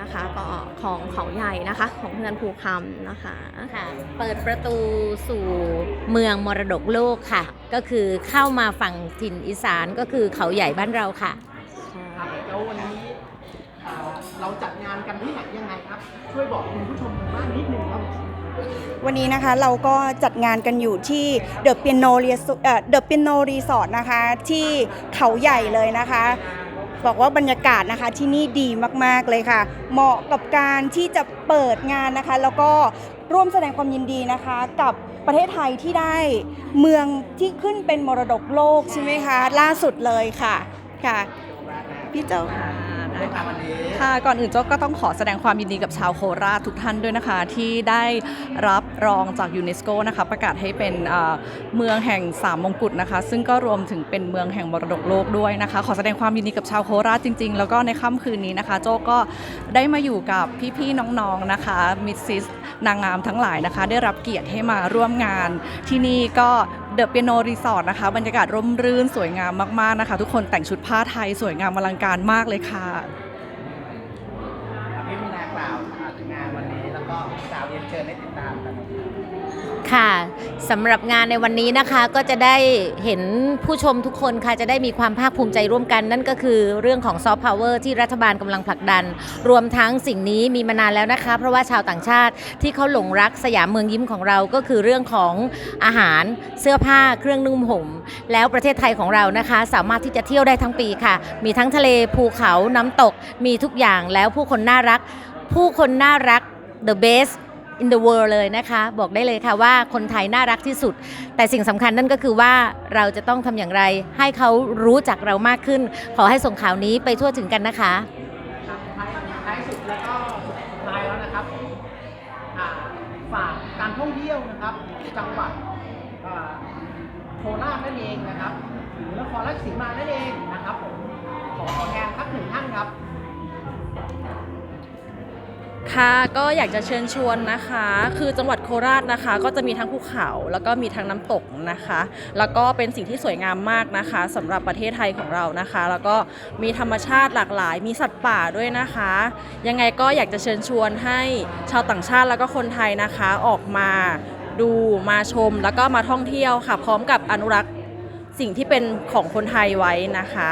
นะคะก็ของเขาใหญ่นะคะของเพื่อนภูคำนะคะค่ะเปิดประตูสู่เมืองมรดกโลกค่ะ ก็คือเข้ามาฝั่งถิ่นอีสานก็คือเขาใหญ่บ้านเราค่ะครับแล้ววันนี้เอ่อเราจัดงานกันที่ไหนยังไงครับ ช่วยบอกคุณผู้ชมทางบ้านนิดนึงครับวันนี้นะคะเราก็จัดงานกันอยู่ที่เดอะเปียโนเดอะเปียโนรีสอร์ทนะคะที่เขาใหญ่เลยนะคะ บอกว่าบรรยากาศนะคะที่นี่ดีมากๆเลยค่ะ เหมาะกับการที่จะเปิดงานนะคะ แล้วก็ร่วมแสดงความยินดีนะคะ กับประเทศไทยที่ได้เมืองที่ขึ้นเป็นมรดกโลกใช่ไหมคะ ล่าสุดเลยค่ะค่ะ พี่เจ้า ได้ค่ะวันนี้ค่ะก่อนอื่นโจ๊กก็ต้องขอแสดงความยินดีกับชาวโคราชทุกท่านด้วยนะคะ ที่ได้รับรองจากยูเนสโกนะคะประกาศให้เป็นเมืองแห่งสามมงกุฎนะคะ ซึ่งก็รวมถึงเป็นเมืองแห่งมรดกโลกด้วยนะคะ ขอแสดงความยินดีกับชาวโคราชจริง ๆ แล้วก็ในค่ำคืนนี้นะคะ โจ๊กก็ได้มาอยู่กับพี่ๆน้องๆนะคะมิสซิสนางงามทั้งหลายนะคะ ได้รับเกียรติให้มาร่วมงานที่นี่ก็ เดอะเปียโนรีสอร์ทนะคะ บรรยากาศร่มรื่นสวยงามมากๆนะคะ ทุกคนแต่งชุดผ้าไทยสวยงามอลังการมากเลยค่ะ พี่มีนากล่าวถึ งานวันนี้ แล้วก็กล่าวเรียนเชิญให้ติดตามกันค่ะสำหรับงานในวันนี้นะคะก็จะได้เห็นผู้ชมทุกคนค่ะจะได้มีความภาคภูมิใจร่วมกัน นั่นก็คือเรื่องของซอฟต์พาวเวอร์ที่รัฐบาลกำลังผลักดัน รวมทั้งสิ่งนี้มีมานานแล้วนะคะ เพราะว่าชาวต่างชาติที่เขาหลงรักสยามเมืองยิ้มของเราก็คือเรื่องของอาหารเสื้อผ้าเครื่องนุ่มห่ม แล้วประเทศไทยของเรานะคะ สามารถที่จะเที่ยวได้ทั้งปีค่ะ มีทั้งทะเลภูเขาน้ำตกมีทุกอย่างแล้วผู้คนน่ารัก ผู้คนน่ารัก the best in the world เลยนะคะ บอกได้เลยค่ะว่าคนไทยน่ารักที่สุด แต่สิ่งสำคัญนั่นก็คือว่าเราจะต้องทำอย่างไร ให้เขารู้จักเรามากขึ้น ขอให้ส่งข่าวนี้ไปทั่วถึงกันนะคะท้ายสุดแล้วก็สุดท้ายแล้วนะครับฝากการท่องเที่ยวนะครับจังหวัดโคราชนั่นเองนะครับหรือนครราชสีมานั่นเองนะครับผม ค่ะก็อยากจะเชิญชวนนะคะ คือจังหวัดโคราชนะคะ ก็จะมีทั้งภูเขา แล้วก็มีทั้งน้ำตกนะคะ แล้วก็เป็นสิ่งที่สวยงามมากนะคะสำหรับประเทศไทยของเรานะคะ แล้วก็มีธรรมชาติหลากหลาย มีสัตว์ป่าด้วยนะคะ ยังไงก็อยากจะเชิญชวนให้ชาวต่างชาติแล้วก็คนไทยนะคะออกมาดูมาชมแล้วก็มาท่องเที่ยวค่ะ พร้อมกับอนุรักษ์สิ่งที่เป็นของคนไทยไว้นะคะ